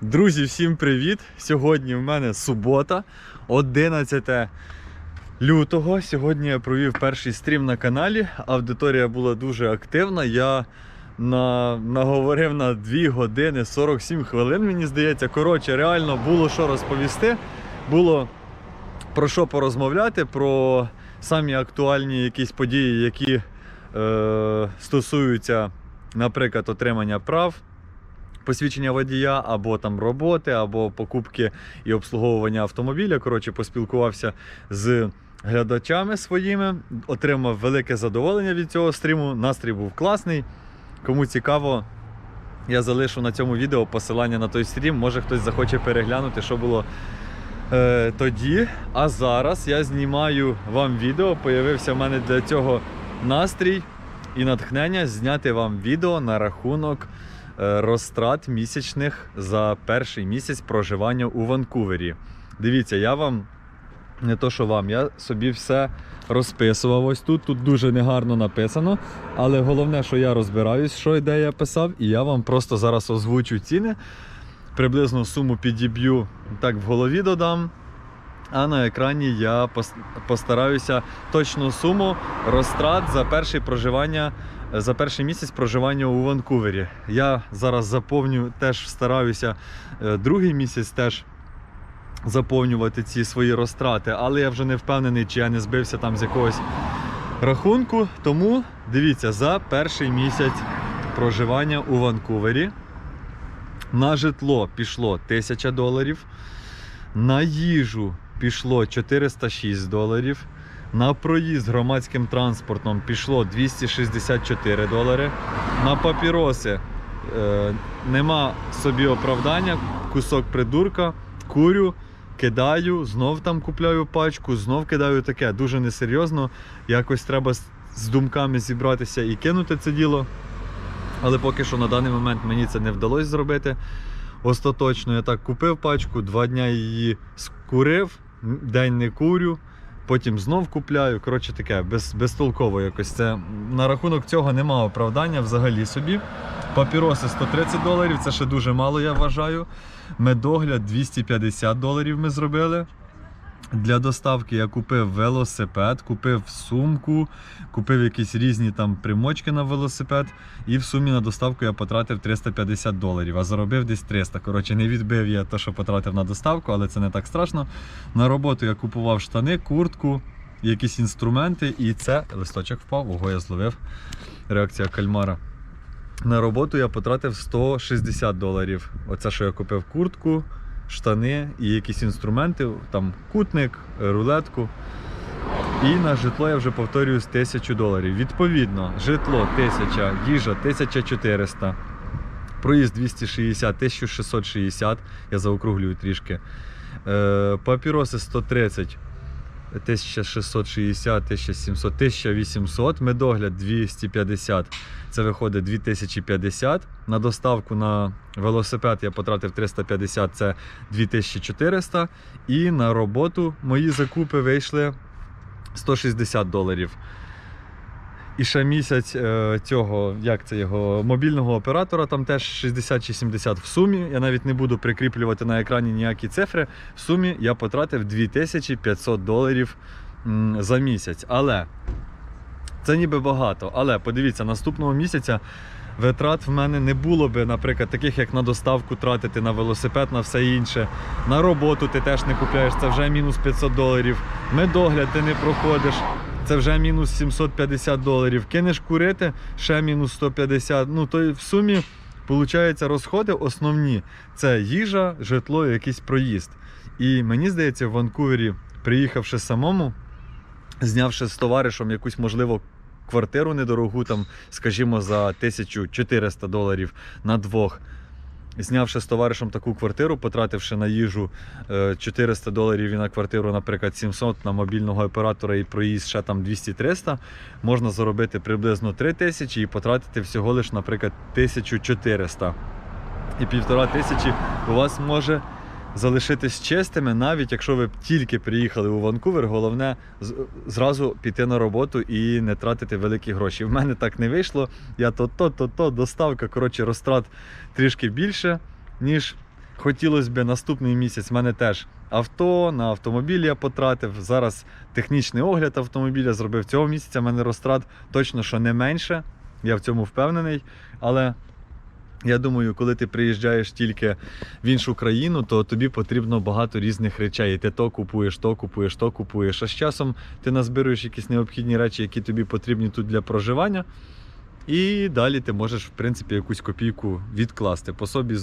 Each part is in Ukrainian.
Друзі, всім привіт! Сьогодні в мене субота, 11 лютого. Сьогодні я провів перший стрім на каналі. Аудиторія була дуже активна. Я на, наговорив на 2 години 47 хвилин, мені здається. Коротше, реально було що розповісти. Було про що порозмовляти, про самі актуальні якісь події, які е, стосуються, наприклад, отримання прав посвідчення водія, або там роботи, або покупки і обслуговування автомобіля. Коротше, поспілкувався з глядачами своїми, отримав велике задоволення від цього стріму. Настрій був класний. Кому цікаво, я залишу на цьому відео посилання на той стрім. Може хтось захоче переглянути, що було е, тоді. А зараз я знімаю вам відео. Появився в мене для цього настрій і натхнення зняти вам відео на рахунок розтрат місячних за перший місяць проживання у Ванкувері. Дивіться, я вам не то, що вам, я собі все розписував ось тут. Тут дуже негарно написано. Але головне, що я розбираюсь, що і де я писав, і я вам просто зараз озвучу ціни. Приблизну суму підіб'ю так в голові додам. А на екрані я постараюся точну суму розтрат за перше проживання, за перший місяць проживання у Ванкувері. Я зараз заповню, теж стараюся е, другий місяць теж заповнювати ці свої розтрати, але я вже не впевнений, чи я не збився там з якогось рахунку. Тому дивіться, за перший місяць проживання у Ванкувері на житло пішло 1000 доларів, на їжу пішло 406 доларів. На проїзд громадським транспортом пішло 264 долари. На папіроси е, нема собі оправдання, кусок придурка, курю, кидаю, знов там купляю пачку, знов кидаю таке. Дуже несерйозно. Якось треба з, думками зібратися і кинути це діло. Але поки що на даний момент мені це не вдалося зробити. Остаточно я так купив пачку, два дня її скурив, день не курю, потім знов купляю. Коротше таке, без, безтолково якось. Це на рахунок цього немає оправдання взагалі собі. Папіроси 130 доларів, це ще дуже мало, я вважаю. Медогляд 250 доларів ми зробили. Для доставки я купив велосипед, купив сумку, купив якісь різні там примочки на велосипед. І в сумі на доставку я потратив 350 доларів, а заробив десь 300. Коротше, не відбив я те, що потратив на доставку, але це не так страшно. На роботу я купував штани, куртку, якісь інструменти, і це листочок впав, ого, я зловив. Реакція кальмара. На роботу я потратив 160 доларів. Оце, що я купив куртку, штани і якісь інструменти, там кутник, рулетку. І на житло я вже повторюю з 1000 доларів. Відповідно, житло 1000, їжа 1400, проїзд 260, 1660, я заокруглюю трішки. Е, папіроси 130, 1660, 1700, 1800, медогляд 250, це виходить 2050. На доставку на велосипед я потратив 350, це 2400. І на роботу мої закупи вийшли 160 доларів. І ще місяць е, цього, як це його, мобільного оператора, там теж 60 чи 70 в сумі. Я навіть не буду прикріплювати на екрані ніякі цифри. В сумі я потратив 2500 доларів за місяць. Але це ніби багато. Але подивіться, наступного місяця витрат в мене не було би, наприклад, таких як на доставку тратити на велосипед, на все інше. На роботу ти теж не купляєш, це вже мінус 500 доларів. Медогляд ти не проходиш. Це вже мінус 750 доларів. Кинеш курити, ще мінус 150. Ну, то в сумі, виходить, розходи основні це їжа, житло якийсь проїзд. І мені здається, в Ванкувері, приїхавши самому, знявши з товаришем якусь, можливо, квартиру недорогу, там, скажімо, за 1400 доларів на двох. Знявши з товаришем таку квартиру, потративши на їжу е, 400 доларів і на квартиру, наприклад, 700 на мобільного оператора і проїзд ще там 200-300, можна заробити приблизно 3000 і потратити всього лиш, наприклад, 1400. І півтора тисячі у вас може залишитись чистими, навіть якщо ви тільки приїхали у Ванкувер, головне зразу піти на роботу і не тратити великі гроші. В мене так не вийшло. Я то-то, то-то, доставка, коротше, розтрат трішки більше, ніж хотілося б наступний місяць в мене теж авто, на автомобіль я потратив. Зараз технічний огляд автомобіля зробив цього місяця. в мене розтрат точно що не менше. Я в цьому впевнений. Але я думаю, коли ти приїжджаєш тільки в іншу країну, то тобі потрібно багато різних речей. Ти то купуєш, то купуєш, то купуєш. А з часом ти назбируєш якісь необхідні речі, які тобі потрібні тут для проживання. І далі ти можеш, в принципі, якусь копійку відкласти. По собі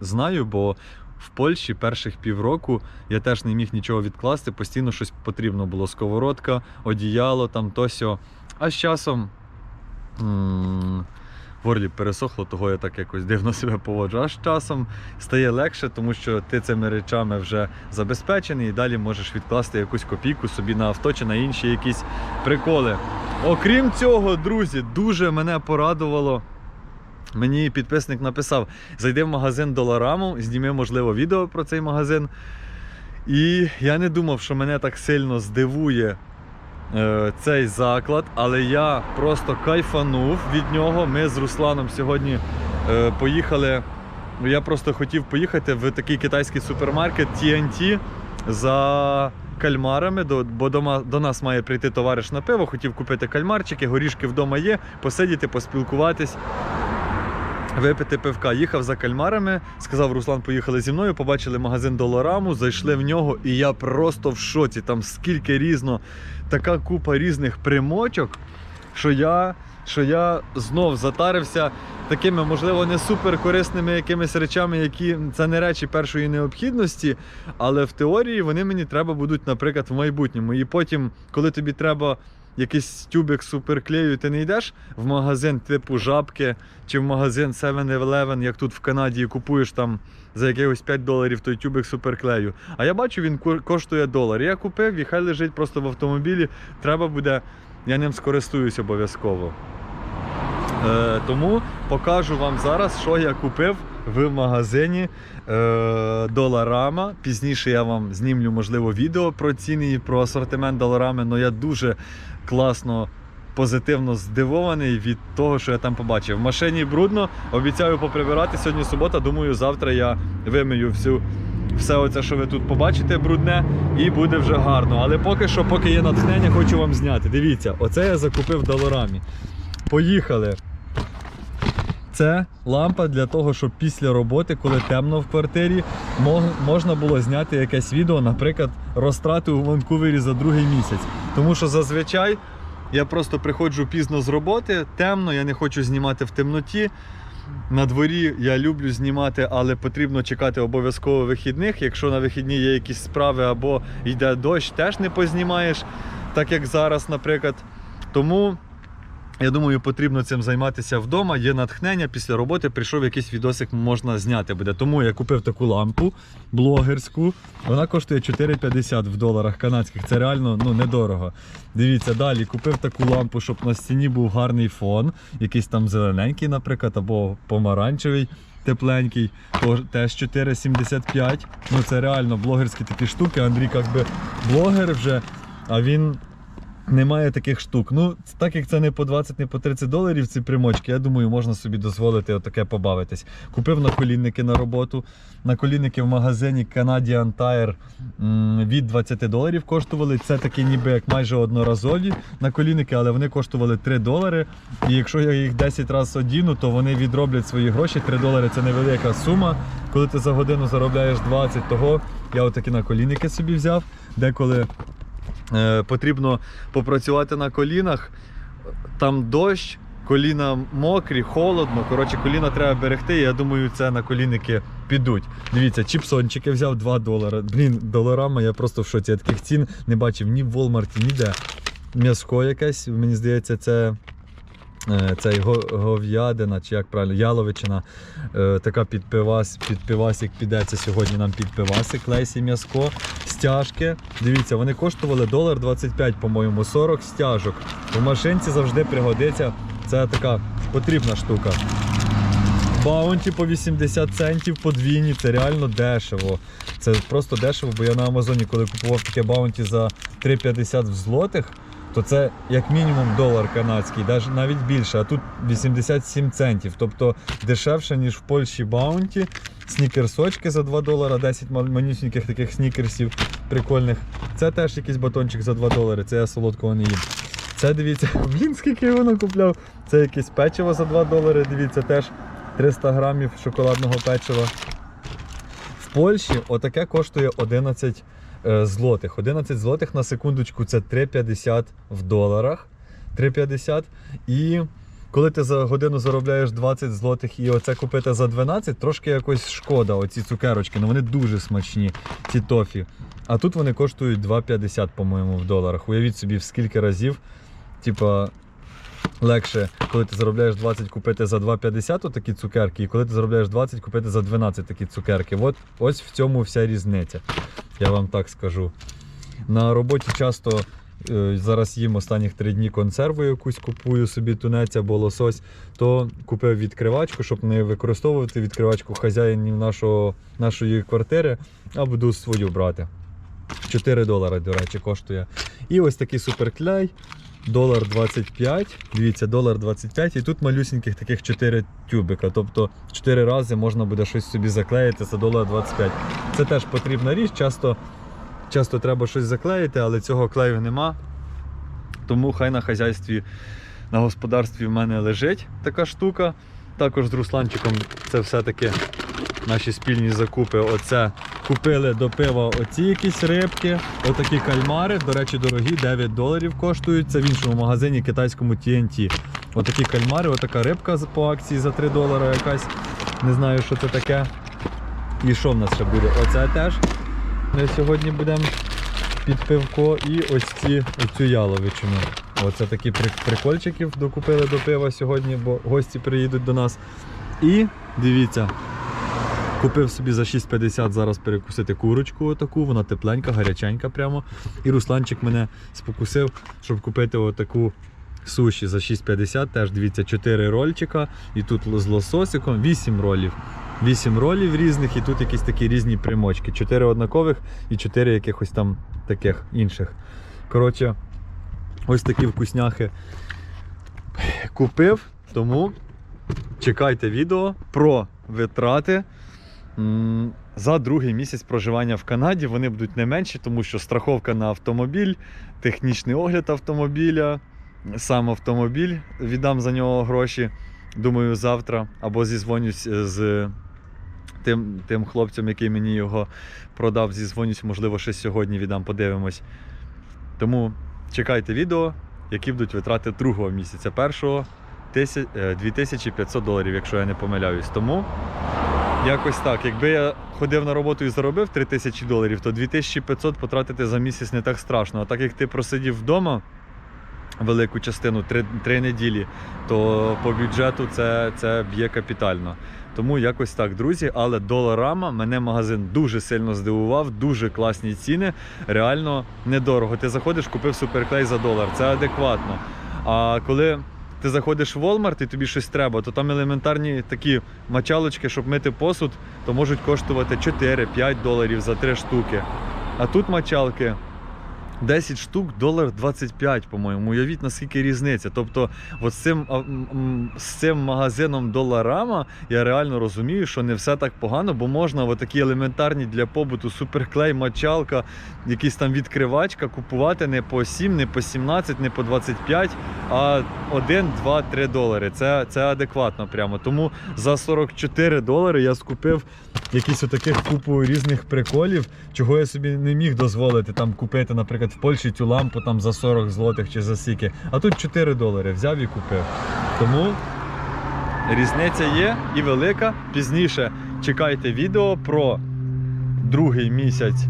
знаю, бо в Польщі перших півроку я теж не міг нічого відкласти, постійно щось потрібно було. Сковородка, одіяло, там то сьо. А з часом. м, В Орлі пересохло, того я так якось дивно себе поводжу. А з часом стає легше, тому що ти цими речами вже забезпечений і далі можеш відкласти якусь копійку собі на авто чи на інші якісь приколи. Окрім цього, друзі, дуже мене порадувало. Мені підписник написав: зайди в магазин Долараму, зніми, можливо, відео про цей магазин. І я не думав, що мене так сильно здивує е, цей заклад, але я просто кайфанув від нього. Ми з Русланом сьогодні е, поїхали. Я просто хотів поїхати в такий китайський супермаркет TNT за кальмарами, бо дома, до нас має прийти товариш на пиво. Хотів купити кальмарчики, горішки вдома є, посидіти, поспілкуватись. Випити пивка, їхав за кальмарами, сказав Руслан, поїхали зі мною, побачили магазин Долараму, зайшли в нього, і я просто в шоці. Там скільки різно, така купа різних примочок, що я, що я знов затарився такими, можливо, не супер корисними якимись речами, які це не речі першої необхідності, але в теорії вони мені треба будуть, наприклад, в майбутньому. І потім, коли тобі треба якийсь тюбик суперклею, ти не йдеш в магазин типу жабки чи в магазин 7-Eleven, як тут в Канаді, і купуєш там за якихось 5 доларів той тюбик суперклею. А я бачу, він ко- коштує долар. Я купив і хай лежить просто в автомобілі. Треба буде, я ним скористуюсь обов'язково. Е, тому покажу вам зараз, що я купив в магазині е, Доларама. Пізніше я вам знімлю, можливо, відео про ціни і про асортимент Доларами, але я дуже класно. Позитивно здивований від того, що я там побачив. В машині брудно, обіцяю поприбирати. Сьогодні субота. Думаю, завтра я вимию всю, все оце, що ви тут побачите, брудне, і буде вже гарно. Але поки що, поки є натхнення, хочу вам зняти. Дивіться, оце я закупив в Доларамі. Поїхали. Це лампа для того, щоб після роботи, коли темно в квартирі, можна було зняти якесь відео, наприклад, розтрати у Ванкувері за другий місяць. Тому що зазвичай я просто приходжу пізно з роботи, темно, я не хочу знімати в темноті. На дворі я люблю знімати, але потрібно чекати обов'язково вихідних. Якщо на вихідні є якісь справи або йде дощ, теж не познімаєш, так як зараз, наприклад. Тому я думаю, потрібно цим займатися вдома. Є натхнення після роботи. Прийшов якийсь відосик, можна зняти буде. Тому я купив таку лампу блогерську. Вона коштує 4,50 в доларах канадських. Це реально ну, недорого. Дивіться, далі купив таку лампу, щоб на стіні був гарний фон, якийсь там зелененький, наприклад, або помаранчевий. Тепленький, теж 4,75. Ну це реально блогерські такі штуки. Андрій як би блогер вже, а він немає таких штук. Ну, так як це не по 20, не по 30 доларів ці примочки, я думаю, можна собі дозволити отаке побавитись. Купив наколінники на роботу. Наколінники в магазині Canadian Tire від 20 доларів коштували. Це такі ніби як майже одноразові наколінники, але вони коштували 3 долари. І якщо я їх 10 разів одіну, то вони відроблять свої гроші. 3 долари це невелика сума. Коли ти за годину заробляєш 20, того я отакі наколінники собі взяв. Деколи потрібно попрацювати на колінах. Там дощ, коліна мокрі, холодно. Коротше, коліна треба берегти. Я думаю, це на колінники підуть. Дивіться, чіпсончики взяв 2 долари. Блін, доларами я просто в шоці. Я таких цін не бачив ні в Walmart, ніде. М'яско якесь, мені здається, це. Е, Цей го- говядина, чи як правильно, яловичина, е, така підпивас, підпивасик піде. Це сьогодні нам підпивасик, лесі м'яско, стяжки. Дивіться, вони коштували долар 25, по-моєму, 40 стяжок. У машинці завжди пригодиться. Це така потрібна штука. Баунті по 80 центів подвійні, це реально дешево. Це просто дешево, бо я на Амазоні, коли купував таке баунті за 3,50 в злотих, то це як мінімум долар канадський, навіть більше, а тут 87 центів. Тобто дешевше, ніж в Польщі Баунті. Снікерсочки за 2 долара, 10 мал- манюсіньких таких снікерсів прикольних. Це теж якийсь батончик за 2 долари, це я солодкого не їм. Це дивіться, блін, скільки я воно купляв. Це якесь печиво за 2 долари. Дивіться, теж 300 грамів шоколадного печива. В Польщі отаке коштує 11 е, злотих. 11 злотих на секундочку це 3,50 в доларах. 3,50. І коли ти за годину заробляєш 20 злотих і оце купити за 12, трошки якось шкода, оці цукерочки. Ну вони дуже смачні, ці тофі. А тут вони коштують 2,50, по-моєму, в доларах. Уявіть собі, в скільки разів, типа. Легше, коли ти заробляєш 20, купити за 2,50 такі цукерки, і коли ти заробляєш 20, купити за 12 такі цукерки. От ось в цьому вся різниця. Я вам так скажу. На роботі часто е, зараз їм останніх три дні консерву якусь купую собі тунець або лосось, то купив відкривачку, щоб не використовувати відкривачку хазяїнів нашого, нашої квартири, а буду свою брати. 4 долари, до речі, коштує. І ось такий суперкляй. Долар 25. Дивіться, долар 25. І тут малюсіньких таких 4 тюбика. Тобто 4 рази можна буде щось собі заклеїти за долар 25. Це теж потрібна річ. Часто, часто треба щось заклеїти, але цього клею нема. Тому хай на хазяйстві, на господарстві в мене лежить така штука. Також з Русланчиком це все-таки наші спільні закупи. Оце купили до пива оці якісь рибки, отакі кальмари. До речі, дорогі, 9 доларів коштують. Це в іншому магазині китайському TNT. Отакі кальмари, отака рибка по акції за 3 долари якась. Не знаю, що це таке. І що в нас ще буде? Оце теж. Ми сьогодні будемо під пивко і ось ці оцю яловичину. Оце такі при- прикольчиків докупили до пива сьогодні, бо гості приїдуть до нас. І дивіться, купив собі за 6,50 зараз перекусити курочку отаку, вона тепленька, гаряченька прямо. І Русланчик мене спокусив, щоб купити отаку суші за 6,50. Теж дивіться, 4 рольчика. І тут з лососиком 8 ролів. 8 ролів різних, і тут якісь такі різні примочки. 4 однакових і 4 якихось там таких інших. Коротше, ось такі вкусняхи купив, тому чекайте відео про витрати. За другий місяць проживання в Канаді вони будуть не менші, тому що страховка на автомобіль, технічний огляд автомобіля, сам автомобіль, віддам за нього гроші. Думаю, завтра або зізвонюсь з тим, тим хлопцем, який мені його продав, зізвонюсь, можливо, ще сьогодні віддам, подивимось. Тому чекайте відео, які будуть витрати другого місяця. Першого тисяч- е, 2500 доларів, якщо я не помиляюсь. Тому якось так. Якби я ходив на роботу і заробив 3000 доларів, то 2500 потратити за місяць не так страшно. А так як ти просидів вдома велику частину, три, три неділі, то по бюджету це, це б'є капітально. Тому якось так, друзі. Але доларама мене магазин дуже сильно здивував, дуже класні ціни. Реально недорого. Ти заходиш, купив суперклей за долар. Це адекватно. А коли ти заходиш в Walmart і тобі щось треба, то там елементарні такі мочалочки, щоб мити посуд, то можуть коштувати 4-5 доларів за 3 штуки. А тут мочалки 10 штук, долар 25, по-моєму. Уявіть, наскільки різниця. Тобто, от з цим, з цим магазином доларама я реально розумію, що не все так погано, бо можна от такі елементарні для побуту суперклей, мочалка, якісь там відкривачка купувати не по 7, не по 17, не по 25, а 1, 2, 3 долари. Це, це адекватно прямо. Тому за 44 долари я скупив якісь отаких купу різних приколів, чого я собі не міг дозволити там купити, наприклад, в Польщі цю лампу там за 40 злотих чи за скільки. А тут 4 долари взяв і купив. Тому різниця є і велика. Пізніше чекайте відео про другий місяць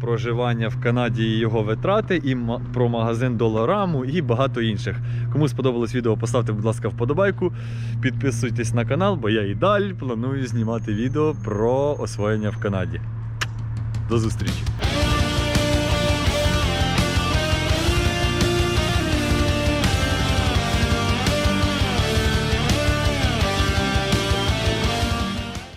проживання в Канаді і його витрати, і про магазин Долараму і багато інших. Кому сподобалось відео, поставте, будь ласка, вподобайку. Підписуйтесь на канал, бо я і далі планую знімати відео про освоєння в Канаді. До зустрічі!